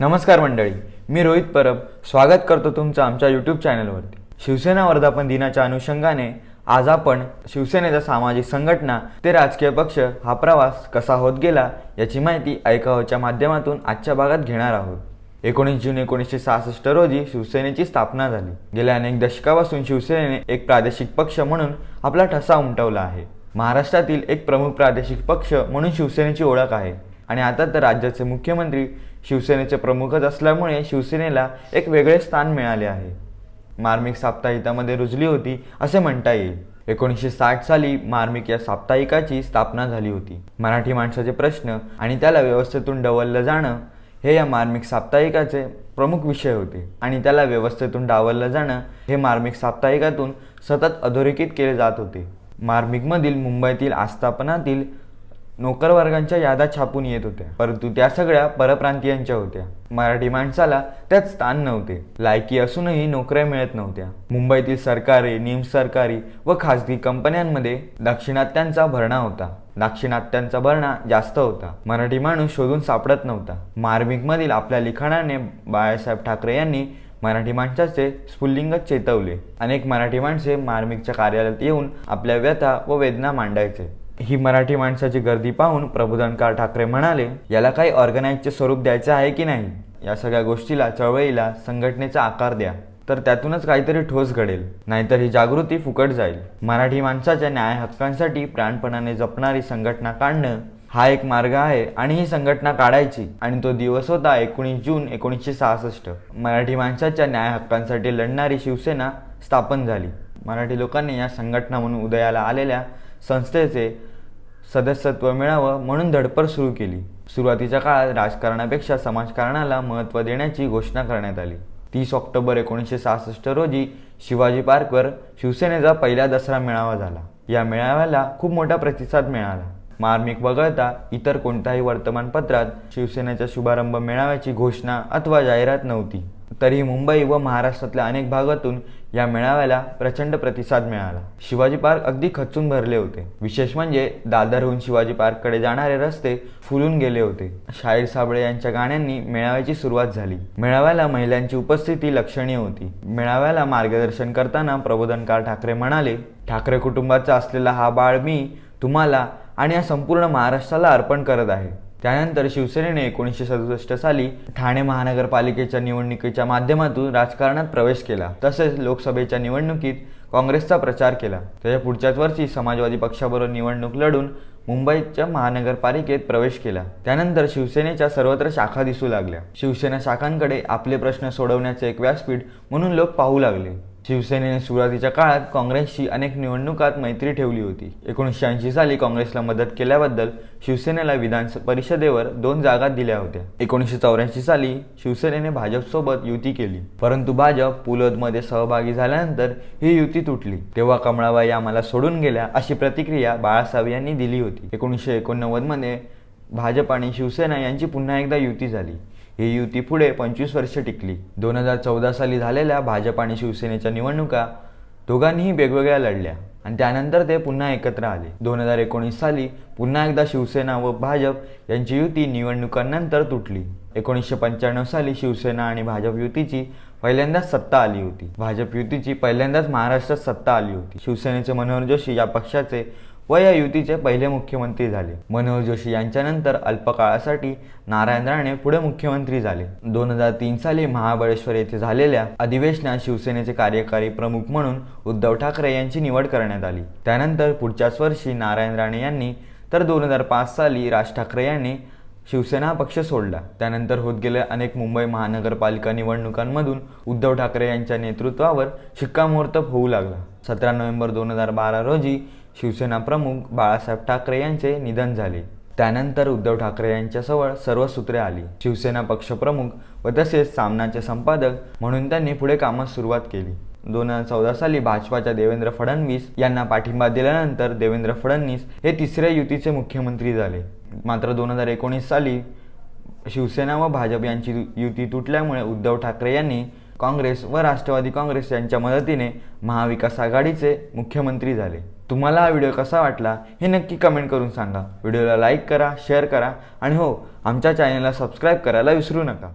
नमस्कार मंडळी मी रोहित परब स्वागत करतो तुमचं आमच्या यूट्यूब चॅनलवरती शिवसेना वर्धापन दिनाच्या अनुषंगाने आज आपण शिवसेनेच्या सामाजिक संघटना ते राजकीय पक्ष हा प्रवास कसा होत गेला याची माहिती ऐकावच्या माध्यमातून आजच्या भागात घेणार आहोत. एकोणीस जून एकोणीसशे सहासष्ट रोजी शिवसेनेची स्थापना झाली. गेल्या अनेक दशकापासून शिवसेनेने एक प्रादेशिक पक्ष म्हणून आपला ठसा उमटवला आहे. महाराष्ट्रातील एक प्रमुख प्रादेशिक पक्ष म्हणून शिवसेनेची ओळख आहे. आणि आता तर राज्याचे मुख्यमंत्री शिवसेनेचे प्रमुखच असल्यामुळे शिवसेनेला एक वेगळे स्थान मिळाले आहे. मार्मिक साप्ताहिकामध्ये रुजली होती असे म्हणता येईल. एकोणीसशे साठ साली मार्मिक या साप्ताहिकाची स्थापना झाली होती. मराठी माणसाचे प्रश्न आणि त्याला व्यवस्थेतून डवललं जाणं हे या मार्मिक साप्ताहिकाचे प्रमुख विषय होते. आणि त्याला व्यवस्थेतून डावललं जाणं हे मार्मिक साप्ताहिकातून सतत अधोरेखित केले जात होते. मार्मिकमधील मुंबईतील आस्थापनातील नोकरवर्गांच्या यादा छापून येत होत्या. परंतु त्या सगळ्या परप्रांतीयांच्या होत्या. मराठी माणसाला त्यात स्थान नव्हते. लायकी असूनही नोकऱ्या मिळत नव्हत्या. मुंबईतील सरकारी निमसरकारी व खासगी कंपन्यांमध्ये दाक्षिणात्यांचा भरणा होता. दाक्षिणात्यांचा भरणा जास्त होता. मराठी माणूस शोधून सापडत नव्हता. मार्मिकमधील आपल्या लिखाणाने बाळासाहेब ठाकरे यांनी मराठी माणसाचे स्फुल्लिंग चेतवले. अनेक मराठी माणसे मार्मिकच्या कार्यालयात येऊन आपल्या व्यथा व वेदना मांडायचे. ही मराठी माणसाची गर्दी पाहून प्रबोधनकार ठाकरे म्हणाले याला काही ऑर्गनाईजचे स्वरूप द्यायचे आहे की नाही? या सगळ्या गोष्टीला चळवळीला संघटनेचा आकार द्या. तर त्यातूनच काहीतरी ठोस घडेल. नाहीतर ही जागृती फुकट जाईल. मराठी माणसाच्या न्याय हक्कांसाठी प्राणपणाने जपणारी संघटना काढणं हा एक मार्ग आहे आणि ही संघटना काढायची. आणि तो दिवस होता एकोणीस जून एकोणीसशे सहासष्ट. मराठी माणसाच्या न्याय हक्कांसाठी लढणारी शिवसेना स्थापन झाली. मराठी लोकांनी या संघटना म्हणून उदयाला आलेल्या संस्थेचे सदस्यत्व मिळावं म्हणून धडपड सुरू केली. सुरुवातीच्या काळात राजकारणापेक्षा समाजकारणाला महत्त्व देण्याची घोषणा करण्यात आली. तीस ऑक्टोबर एकोणीसशे सहासष्ट रोजी शिवाजी पार्कवर शिवसेनेचा पहिला दसरा मेळावा झाला. या मेळाव्याला खूप मोठा प्रतिसाद मिळाला. मार्मिक वगळता इतर कोणत्याही वर्तमानपत्रात शिवसेनेच्या शुभारंभ मेळाव्याची घोषणा अथवा जाहिरात नव्हती. तरीही मुंबई व महाराष्ट्रातल्या अनेक भागातून या मेळाव्याला प्रचंड प्रतिसाद मिळाला. शिवाजी पार्क अगदी खचून भरले होते. विशेष म्हणजे दादरहून शिवाजी पार्ककडे जाणारे रस्ते फुलून गेले होते. शाहीर साबळे यांच्या गाण्यांनी मेळाव्याची सुरुवात झाली. मेळाव्याला महिलांची उपस्थिती लक्षणीय होती. मेळाव्याला मार्गदर्शन करताना प्रबोधनकार ठाकरे म्हणाले ठाकरे कुटुंबाचा असलेला हा बाळ मी तुम्हाला आणि या संपूर्ण महाराष्ट्राला अर्पण करत आहे. त्यानंतर शिवसेनेने एकोणीसशे सदुसष्ट साली ठाणे महानगरपालिकेच्या निवडणुकीच्या माध्यमातून राजकारणात प्रवेश केला. तसेच लोकसभेच्या निवडणुकीत काँग्रेसचा प्रचार केला. त्याच्या पुढच्याच वर्षी समाजवादी पक्षाबरोबर निवडणूक लढून मुंबईच्या महानगरपालिकेत प्रवेश केला. त्यानंतर शिवसेनेच्या सर्वत्र शाखा दिसू लागल्या. शिवसेना शाखांकडे आपले प्रश्न सोडवण्याचे एक व्यासपीठ म्हणून लोक पाहू लागले. शिवसेनेने सुरुवातीच्या काळात काँग्रेसशी अनेक निवडणुकात मैत्री ठेवली होती. एकोणीसशे ऐंशी साली काँग्रेसला मदत केल्याबद्दल शिवसेनेला विधान परिषदेवर दोन जागा दिल्या होत्या. एकोणीसशे चौऱ्याऐंशी साली शिवसेनेने भाजपसोबत युती केली. परंतु भाजप पुलोदमध्ये सहभागी झाल्यानंतर ही युती तुटली. तेव्हा कमळाबाई आम्हाला सोडून गेल्या अशी प्रतिक्रिया बाळासाहेब यांनी दिली होती. एकोणीसशे एकोणनव्वदमध्ये भाजप आणि शिवसेना यांची पुन्हा एकदा युती झाली. ही युती पुढे पंचवीस वर्ष टिकली. दोन हजार चौदा साली झालेल्या भाजप आणि शिवसेनेच्या निवडणुका दोघांनीही वेगवेगळ्या लढल्या आणि त्यानंतर ते पुन्हा एकत्र आले. दोन हजार एकोणीस साली पुन्हा एकदा शिवसेना व भाजप यांची युती निवडणुकांनंतर तुटली. एकोणीसशे पंच्याण्णव साली शिवसेना आणि भाजप युतीची पहिल्यांदाच सत्ता आली होती. भाजप युतीची पहिल्यांदाच महाराष्ट्रात सत्ता आली होती. शिवसेनेचे मनोहर जोशी या पक्षाचे व या युतीचे पहिले मुख्यमंत्री झाले. मनोहर जोशी यांच्यानंतर अल्पकाळासाठी नारायण राणे पुढे मुख्यमंत्री झाले. दोन हजार तीन साली महाबळेश्वर येथे झालेल्या अधिवेशनात शिवसेनेचे कार्यकारी प्रमुख म्हणून उद्धव ठाकरे यांची निवड करण्यात आली. त्यानंतर पुढच्याच वर्षी नारायण राणे यांनी तर दोन हजार पाच साली राज ठाकरे यांनी शिवसेना पक्ष सोडला. त्यानंतर होत गेल्या अनेक मुंबई महानगरपालिका निवडणुकांमधून उद्धव ठाकरे यांच्या नेतृत्वावर शिक्कामोर्तब होऊ लागला. सतरा नोव्हेंबर दोन हजार बारा रोजी शिवसेना प्रमुख बाळासाहेब ठाकरे यांचे निधन झाले. त्यानंतर उद्धव ठाकरे यांच्याजवळ सर्व सूत्रे आली. शिवसेना पक्षप्रमुख व तसेच सामनाचे संपादक म्हणून त्यांनी पुढे कामास सुरुवात केली. दोन हजार चौदा साली भाजपाच्या देवेंद्र फडणवीस यांना पाठिंबा दिल्यानंतर देवेंद्र फडणवीस हे तिसऱ्या युतीचे मुख्यमंत्री झाले. मात्र दोन हजार एकोणीस साली शिवसेना व भाजप यांची युती तुटल्यामुळे उद्धव ठाकरे यांनी काँग्रेस व राष्ट्रवादी काँग्रेस यांच्या मदतीने महाविकास आघाडीचे मुख्यमंत्री झाले. तुम्हाला हा व्हिडिओ कसा वाटला हे नक्की कमेंट करून सांगा. व्हिडिओला लाईक करा शेअर करा आणि हो आमच्या चॅनलला सबस्क्राईब करायला विसरू नका.